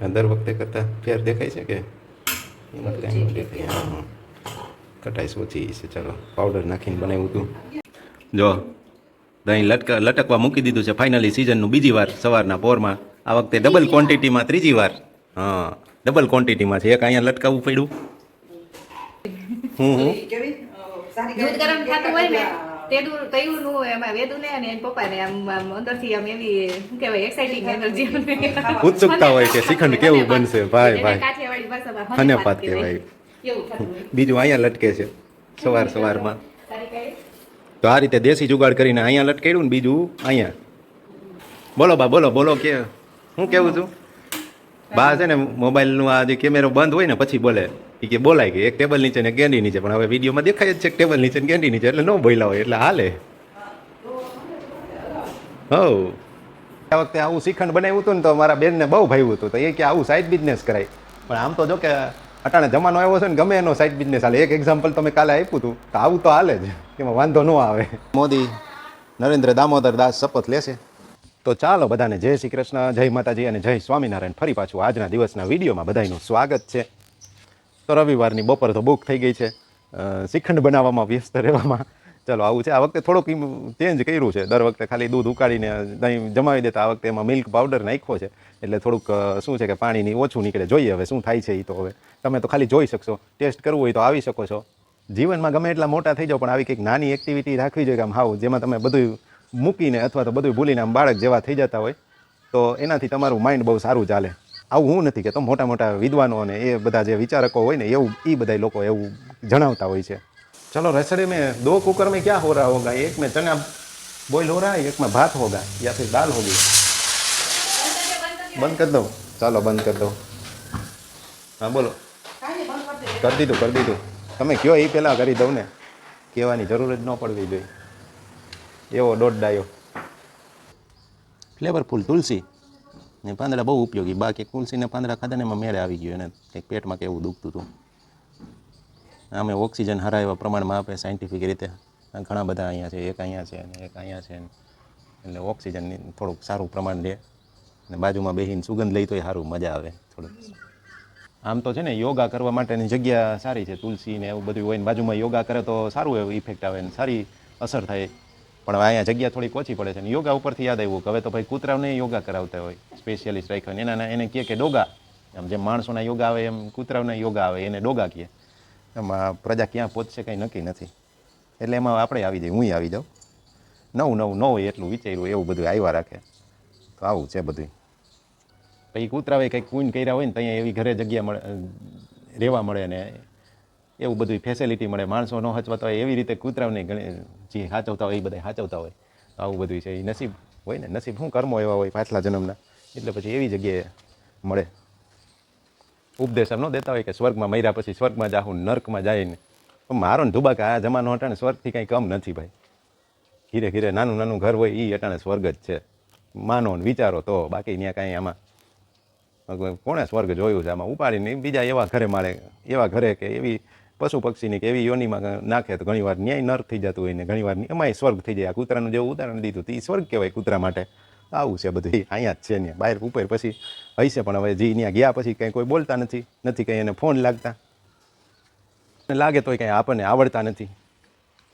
દર વખતે કરતાં ફેર દેખાય છે કે? એમાં કાંઈ દેખાય હા હા. કટાઈશ ઓછી છે ચાલો પાવડર નાખીને બનાવ્યું હતું. જો દહીં લટક લટકવા મૂકી દીધું છે ફાઇનલી સિઝનનું બીજી વાર સવારના પોરમાં. આ વખતે ડબલ ક્વોન્ટિટીમાં ત્રીજી વાર. હા ડબલ ક્વોન્ટિટીમાં છે. એક અહીંયા લટકાવવું પડ્યું. હું હું? ગરમ થતું હોય ને? તેનું તયું નું એમાં વેદુ ને અને એના પપ્પા ને આમ અંદરથી આમ એવી શું કહેવાય એક્સાઇટિંગ એનર્જી ઉત્સુકતા હોય કે શ્રીખંડ કેવું બનશે? ભાઈ ભાઈ. કાઠિયાવાડી ભાષામાં હને પાત કહેવાય. એવું થતું બીજું અહીંયા લટકે છે સવાર સવારમાં. તો આ રીતે દેશી જુગાડ કરીને અહીંયા લટકાડ્યું ને બીજું અહીંયા. બોલો બા બોલો બોલો કે હું કેવું છું? બા છે ને, મોબાઈલનું આ જે કેમેરો બંધ હોય ને, પછી બોલે. એ કે બોલાય કે એક ટેબલ નીચે ને ગેંડી નીચે. પણ હવે વિડીયોમાં દેખાય જ છે ટેબલ નીચે ને ગેંડી નીચે, એટલે ન બોલ્યા હોય, એટલે હાલે. હોવ. આ વખતે આવું શિખંડ બનાવ્યું હતું ને, તો મારા બેનને બહુ ભાવ્યું હતું. તો એ કે આવું સાઈડ બિઝનેસ કરાય. પણ આમ તો જો કે અટાણે જમાનો આવ્યો છે ને, ગમે એનો સાઈડ બિઝનેસ હાલે. એક એક્ઝામ્પલ તમે કાલે આપ્યું હતું. તો આવું તો હાલે જ. એમાં વાંધો ન આવે. મોદી નરેન્દ્ર દામોદર દાસ શપથ લેશે. તો ચાલો બધાને જય શ્રી કૃષ્ણ, જય માતાજી અને જય સ્વામિનારાયણ. ફરી પાછું આજના દિવસના વિડીયોમાં બધાનું સ્વાગત છે. તો રવિવારની બપોર તો બુક થઈ ગઈ છે. શ્રીખંડ બનાવવામાં વ્યસ્ત રહેવામાં. ચલો આવું છે. આ વખતે થોડુંક ચેન્જ કર્યું છે. દર વખતે ખાલી દૂધ ઉકાળીને દહીં જમાવી દેતા આ વખતે એમાં મિલ્ક પાવડર નાખ્યો છે. એટલે થોડુંક શું છે કે પાણીની ઓછું નીકળે. જોઈએ હવે શું થાય છે એ તો હવે. તમે તો ખાલી જોઈ શકશો. ટેસ્ટ કરવું હોય તો આવી શકો છો. જીવનમાં ગમે એટલા મોટા થઈ જાઓ, પણ આવી કંઈક નાની એક્ટિવિટી રાખવી જોઈએ કે આમ હાવ, જેમાં તમે બધું મૂકીને અથવા તો બધું ભૂલીને આમ બાળક જેવા થઈ જતા હોય તો એનાથી તમારું માઇન્ડ બહુ સારું ચાલે આવું હું નથી કહેતો મોટા મોટા વિદ્વાનો અને એ બધા જે વિચારકો હોય ને એવું એ બધા લોકો એવું જણાવતા હોય છે ચલો રસોડે में दो कुकर में क्या हो रहा होगा एक में चना बॉईल हो रहा है एक में भात होगा या फिर दाल होगी બંધ કરી દઉં ચાલો બંધ કરી દઉં હા બોલો કરી દીધું કરી દીધું તમે કયો એ પહેલાં કરી દઉં ને કહેવાની જરૂર જ ન પડવી જોઈએ એવો દોઢ ડાયો. ફ્લેવરફુલ તુલસી. ને પાંદડા બહુ ઉપયોગી. બાકી તુલસીને પાંદડા ખાધા ને એમાં મેળે આવી ગયો. એને કંઈક પેટમાં કેવું દુખતું હતું. આમે ઓક્સિજન હરા એવા પ્રમાણમાં આપે સાયન્ટિફિક રીતે. ઘણા બધા અહીંયા છે. એક અહીંયા છે અને એક અહીંયા છે. એટલે ઓક્સિજનની થોડુંક સારું પ્રમાણ રહે અને બાજુમાં બેસીને સુગંધ લઈ તોય સારું મજા આવે થોડુંક. આમ તો છે ને યોગા કરવા માટેની જગ્યા સારી છે. તુલસી ને એવું બધું હોય ને બાજુમાં યોગા કરે તો સારું એવું ઇફેક્ટ આવે ને સારી અસર થાય. પણ અહીંયા જગ્યા થોડીક ઓછી પડે છે. ને યોગા ઉપરથી યાદ આવ્યું કે હવે તો ભાઈ કૂતરાઓને યોગા કરાવતા હોય. સ્પેશિયલિસ્ટ રાખ્યો એના એને કહે કે ડોગા. આમ જેમ માણસોના યોગા આવે, એમ કૂતરાઓના યોગા આવે, એને ડોગા કહે. એમાં પ્રજા ક્યાં પહોંચશે કંઈ નક્કી નથી. એટલે એમાં આપણે આવી જઈએ. હું આવી જાઉં. નવું નવું ન હોય એટલું વિચાર્યું, એવું બધું આવ્યા રાખે. તો આવું છે બધું પછી કૂતરાવે કંઈક કૂન કર્યા હોય ને ત્યાં એવી ઘરે જગ્યા મળે રહેવા મળે ને એવું બધું ફેસિલિટી મળે. માણસો ન હચવાતા હોય, એવી રીતે કૂતરાઓને ઘણી જે સાચવતા હોય, એ બધા સાચવતા હોય. આવું બધું છે. એ નસીબ હોય ને, નસીબ શું કર્મો એવા હોય પાછલા જન્મના? એટલે પછી એવી જગ્યાએ મળે. ઉપદેશ ન દેતા હોય કે સ્વર્ગમાં મર્યા પછી સ્વર્ગમાં જાહું, નર્કમાં જાય ને પણ મારો ને ધુબાકા આ જમાનો અટાણે સ્વર્ગથી કંઈ કમ નથી ભાઈ. ઘીરે ઘીરે નાનું નાનું ઘર હોય એ અટાણે સ્વર્ગ જ છે. માનો ને વિચારો તો, બાકી ત્યાં કાંઈ આમાં કોણે સ્વર્ગ જોયું છે? આમાં ઉપાડીને બીજા એવા ઘરે મારે એવા ઘરે કે એવી પશુ પક્ષીની કે એવી યોનિમાં નાખે તો ઘણીવાર ન્યાય નર થઈ જતું હોય ને ઘણીવાર એમાંય સ્વર્ગ થઈ જાય. આ કૂતરાનું જેવું ઉદાહરણ દીધું તો એ સ્વર્ગ કહેવાય કૂતરા માટે. આવું છે બધું. અહીંયા જ છે ને. બહાર ઉપર પછી હશે પણ હવે જે ત્યાં ગયા પછી કંઈ કોઈ બોલતા નથી. નથી કંઈ એને ફોન લાગતા. લાગે તોય કંઈ આપણને આવડતા નથી.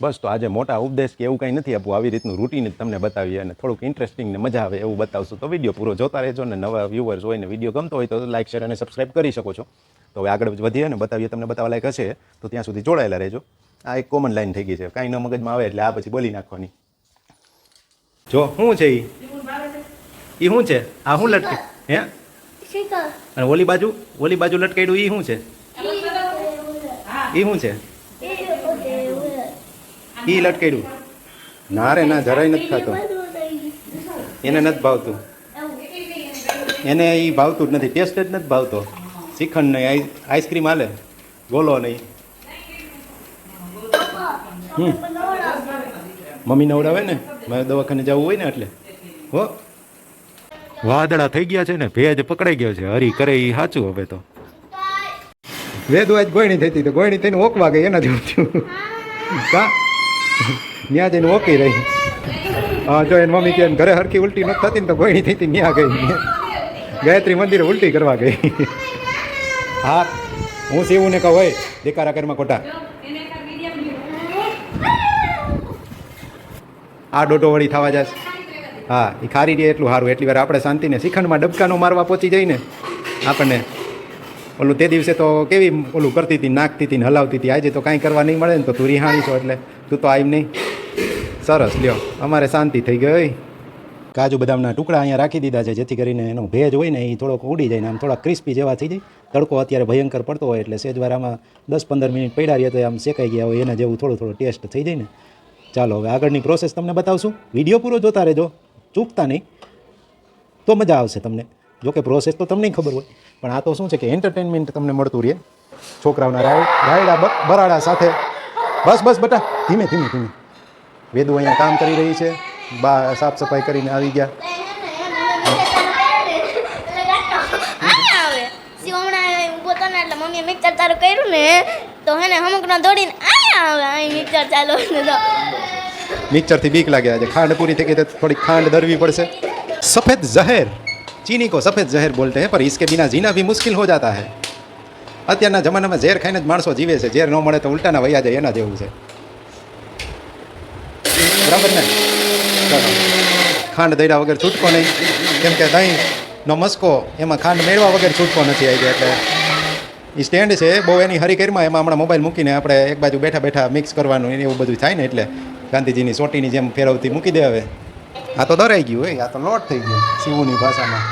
બસ તો આજે મોટા ઉપદેશ કે એવું કંઈ નથી આપવું. આવી રીતનું રૂટીન જ તમને બતાવીએ અને થોડુંક ઇન્ટરેસ્ટિંગ ને મજા આવે એવું બતાવશું તો વીડિયો પૂરો જોતા રહેજો ને નવા વ્યૂવર્સ હોય ને વીડિયો ગમતો હોય તો લાઇક શેર અને સબસ્ક્રાઇબ કરી શકો છો. તો હવે આગળ વધીએ ને બતાવીએ તમને બતાવવા લાયક હશે, તો ત્યાં સુધી જોડાયેલા રહેજો. આ એક કોમન લાઈન થઈ ગઈ છે. કાંઈ ન મગજમાં આવે એટલે આ પછી બોલી નાખવાની. જો શું છે એ એ શું છે? આ શું લટકે? હે? અને ઓલી બાજુ ઓલી બાજુ લટકાડ્યું એ શું છે? એ શું છે? એ લટકાયડું? ના રે, ના, જરાય નથી ખાતો એને નથી ભાવતું. એને એ ભાવતું જ નથી, ટેસ્ટ જ નથી ભાવતો. શ્રીખંડ નહીં આઈસ આઈસ્ક્રીમ હાલે? ગોલો નહીં. હમ. મમ્મી નવડાવે ને? મારે દવાખાને જવું હોય ને એટલે. હો. વાદળા થઈ ગયા છે ને ભેજ પકડાઈ ગયો છે. હરી કરે એ સાચું હવે તો. વેદ આજ ગોયણી થઈ હતી તો ગોયણી થઈને ઓકવા ગઈ એના જેવું થયું. કા? ત્યાં જઈને ઓકી રહી. હા જો એની મમ્મી કે ઘરે હરખી ઉલટી નથી થતી ને તો ગોયણી થઈ હતી ત્યાં ગઈ. ગાયત્રી મંદિરે ઉલટી કરવા ગઈ. હા, હું શિવને કહું હોય દેકારા કરમાં ખોટા. આ ડોટો વળી થવા જશે. હા એ ખારી રહે એટલું સારું એટલી વાર આપણે શાંતિને શિખંડમાં ડબકાનો મારવા પહોંચી જઈને આપણને ઓલું તે દિવસે તો કેવી ઓલું કરતી હતી, નાખતી હતી ને હલાવતી હતી. આજે તો કાંઈ કરવા નહીં મળે ને તો તું રિહાણી છો એટલે. તું તો આવી નહીં. સરસ, લ્યો. અમારે શાંતિ થઈ ગઈ. કાજુ બદામના ટુકડા અહીંયા રાખી દીધા છે, જેથી કરીને એનો ભેજ હોય ને એ થોડોક ઉડી જાય ને આમ થોડા ક્રિસ્પી જેવા થઈ જાય. તડકો અત્યારે ભયંકર પડતો હોય એટલે સેજવાર આમાં દસ પંદર મિનિટ પડ્યા રહીએ તો આમ શેકાઈ ગયા હોય, એના જેવું થોડું થોડું ટેસ્ટ થઈ જાય ને. ચાલો, હવે આગળની પ્રોસેસ તમને બતાવશું. વીડિયો પૂરો જોતા રહેજો, ચૂકતા નહીં. તો મજા આવશે તમને. જોકે પ્રોસેસ તો તમને ખબર હોય, પણ આ તો શું છે કે એન્ટરટેનમેન્ટ તમને મળતું રહે. છોકરાઓના રાયડ રાયડા બરાડા સાથે. બસ બસ, બટા, ધીમે ધીમે ધીમે. વેદુ અહીંયા કામ કરી રહી છે. બા સાફ સફાઈ કરીને આવી ગયા મમ્મી મિક્સર ચાલુ કર્યું ને તો હેને અમુક ના દોડીને આયા આવે અહીં મિક્સર ચાલુ ને તો મિક્સર થી બીક લાગે આજે ખાંડ પૂરી થઈ ગઈ તો થોડી ખાંડ ધરવી પડશે સફેદ જહેર ચીની કો સફેદ જહેર બોલતે હે પર ઇસકે બિના જીના ભી મુશ્કિલ હો જાતા હે અત્યારના જમાનામાં ઝેર ખાઈને જ માણસો જીવે છે ઝેર ન મળે તો ઉલટાના વૈયા જાય એના જેવું છે બરાબર ને? ખાંડ દઈડા વગર છૂટકો નહીં. કેમ કે દહીં નો મસ્કો, એમાં ખાંડ મેળવા વગર છૂટકો નથી આવી એટલે એ સ્ટેન્ડ છે. બહુ એની હરીકરમાં એમાં હમણાં મોબાઈલ મૂકીને આપણે એક બાજુ બેઠા બેઠા મિક્સ કરવાનું એવું બધું થાય ને એટલે ગાંધીજીની સોટીની જેમ ફેરવતી મૂકી દે હવે. આ તો દરાઈ ગયું હોય આ તો લોટ થઈ ગયું શિવની ભાષામાં.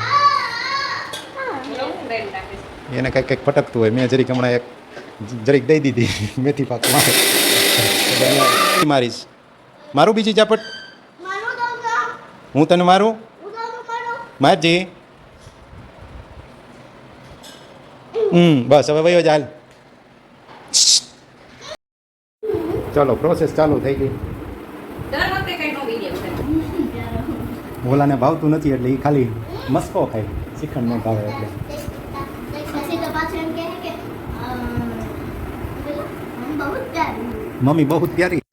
એને કંઈક કંઈક ફટકતું હોય. મેં જરીક હમણાં એક જરીક દઈ દીધી મેથી પાક મારીશ મારું બીજી ચાપટ હું તને મારું? મારજી. હમ બસ હવે વયો ચાલ ચાલો પ્રોસેસ ચાલુ થઈ ગઈ. ભોલાને ભાવતું નથી એટલે એ ખાલી મસ્કો ખાય. શ્રીખંડ ન ભાવે એટલે. મમ્મી બહુ જ પ્યારી.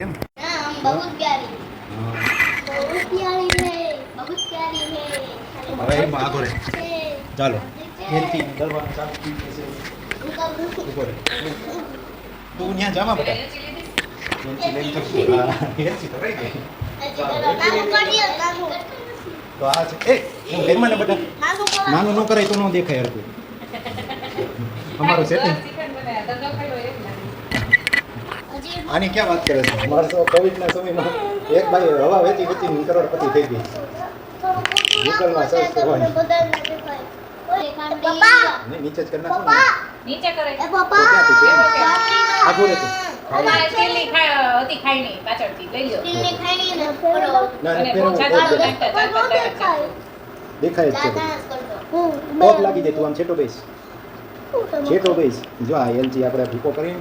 ચાલો. ઘેરથી તું ત્યાં જામા બેટા. ઘેરથી તો આ છે. એ બધા? નાનું ન કરાય તો ન દેખાય હરકું અમારું સેટિંગ આની ક્યાં વાત કરે છે? મારસો કોવિડના સમયમાં એક ભાઈ હવા વેચી વેચી કરોડપતિ થઈ ગઈ. નીકળવા સર કરવાની. નીચે જ કરી નાખો નીચે કરે એ પપ્પા. આગળ રે તું. અમારે સ્ટીલની હતી ખાઈની પાછળથી લઈ લો સ્ટીલની ખાઈની ને ઓલો અને પોચા ચાલુ રાખતા ચાલતા દેખાય. છે. કોક લાગી જાય તું આમ છેટો બેસ. છેટો બેસ. જો આ એલચી આપણે ભૂકો કરીને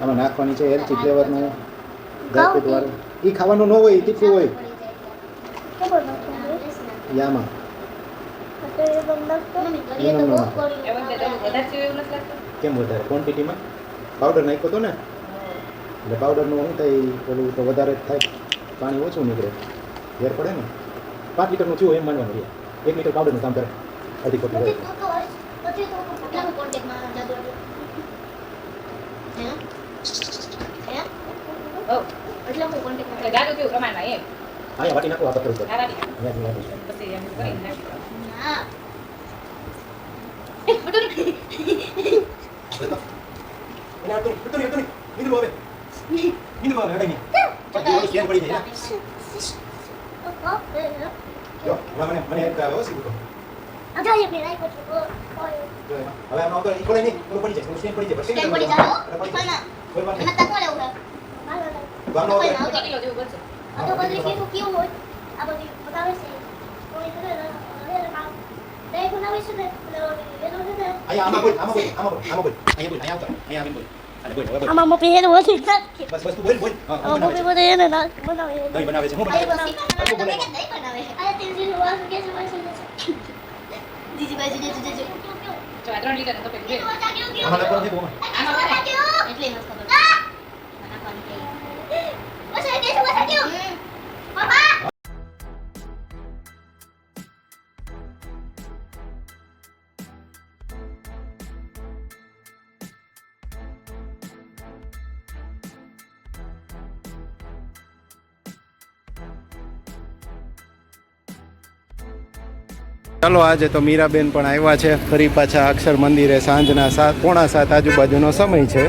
આમાં નાખવાની છે એલચી ફ્લેવરનું ડ્રાયફ્રૂટ વાળું. એ ખાવાનું ન હોય તીખું હોય. લાગતું કેમ વધારે ક્વોન્ટિટીમાં પાવડર નાખ્યો હતો ને એટલે પાવડરનું શું થાય પેલું તો વધારે થાય પાણી ઓછું નીકળે ઘેર પડે ને પાંચ લીટરનું થયું એમ માનવાનું રહે એક લીટર પાવડરનું કામ કરે અઢી કોટી હોય પછી તો કેટલાનો કોન્ટેક્ટમાં જાદુ હે હે ઓ એટલે હું કોન્ટેક્ટમાં એટલે જાદુ કેવું પ્રમાણમાં એમ અહીંયા વાટી નાખો આ પથ્થર ઉપર ખાવા દીધા. અહીંયાથી વાટી. પછી એમ કરીને નાખી દો. ના એ બધું એટલે આ તો- તો નહીં, તો નહીં. નીકળો હવે. નીકળો હવે, હટાઈ નહીં. પછી ઓલી ચેન પડી જાય ને. જો, હવે મને મને એક આવે હો સીધું તો. અજા એ મેરા કો તો જો એમાં. હવે આમાં આવતો ઈ ખોલાય નહીં, ઓલું પડી જાય, ઓલું સ્ટેન્ડ પડી જાય. સ્ટેન્ડ પડી જાય, હો. એટલે પડી જાય. આ તો બધી કેવું કેવું હોય આ બધી બતાવે છે કોઈ કરે હવે આ દે બનાવે છે ને છે અહીંયા આમાં બોલ, આમાં બોલ, આમાં બોલ, આમાં બોલ. અહીંયા બોલ, અહીંયા આવતો. અહીંયા આવીને બોલ. બોલ, બોલ. આમાં મમ્મી એને વધી બસ, બસ, તું બોલ, બોલ. હા, મમ્મી છે. એને ના બનાવે દહીં બનાવે છે. હું બનાવે છે. તમે દહીં બનાવે આ તેજી નું વાસ કે છે છે જીજી બાજુ જીજી જીજી જો આ ત્રણ લીટર તો પેલું આમાં નાખવાનું છે, બોમાં. આમાં એટલે મસ્ત ખબર નાખવાની કે ચાલો, આજે તો મીરાબેન પણ આવ્યા છે. ફરી પાછા અક્ષર મંદિરે સાંજના સાત, પોણા સાત આજુબાજુનો સમય છે.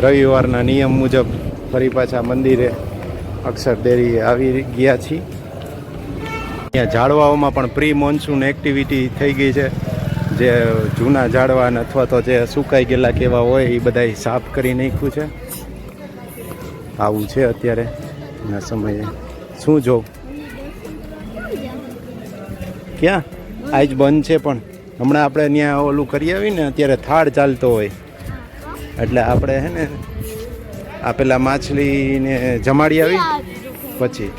રવિવારના નિયમ મુજબ ફરી પાછા મંદિરે અક્ષર ડેરીએ આવી ગયા છીએ. અહીંયા ઝાડવાઓમાં પણ પ્રી મોન્સૂન એક્ટિવિટી થઈ ગઈ છે. જે જૂના ઝાડવા અથવા તો જે સુકાઈ ગયેલા કેવા હોય એ બધા સાફ કરી નાખ્યું છે. આવું છે અત્યારે. ના સમયે. શું જોઉં ક્યાં? આજ બંધ છે પણ. હમણાં આપણે ત્યાં ઓલું કરી આવીને અત્યારે થાળ ચાલતો હોય. એટલે આપણે હે ને આ પેલા માછલીને જમાડી આવી. પછી.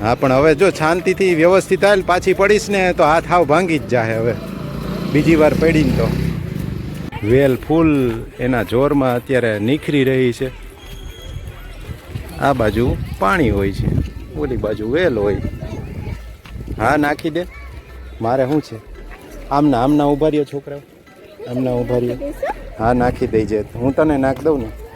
હા, પણ હવે જો શાંતિથી વ્યવસ્થિત આવેલ, પાછી પડીશ ને તો હાથ હાવ ભાંગી જ જાય હવે. બીજી વાર પડીને તો. વેલ, ફૂલ એના જોરમાં અત્યારે નીખરી રહી છે. આ બાજુ પાણી હોય છે. ઓલી બાજુ વેલ હોય. હા, નાખી દે. મારે શું છે? આમના આમના ઊભા રહ્યો છોકરાઓ. આમના ઊભા રહ્યો. હા, નાખી છે હું તને નાખ દઉં ને.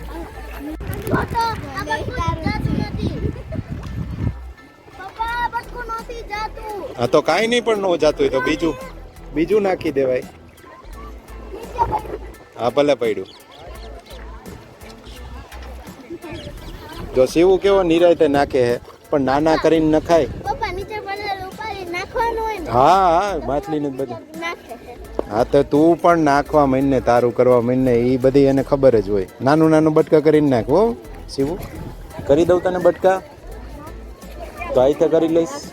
હા તો કાંઈ નહીં પણ ન જાતું તો બીજું. બીજું નાખી દેવાય. હા ભલે પડ્યું. જો સીવું કેવો નિરાયતે નાખે હે પણ નાના કરીને નખાય. હા હા માછલીને બધું. હા, તો તું પણ નાખવા માંડને તારું કરવા માંડને એ બધી એને ખબર જ હોય. નાનું નાનું બટકા કરીને નાખવો શિવું. કરી દઉં તને બટકા? તો આઈતે કરી લઈશ.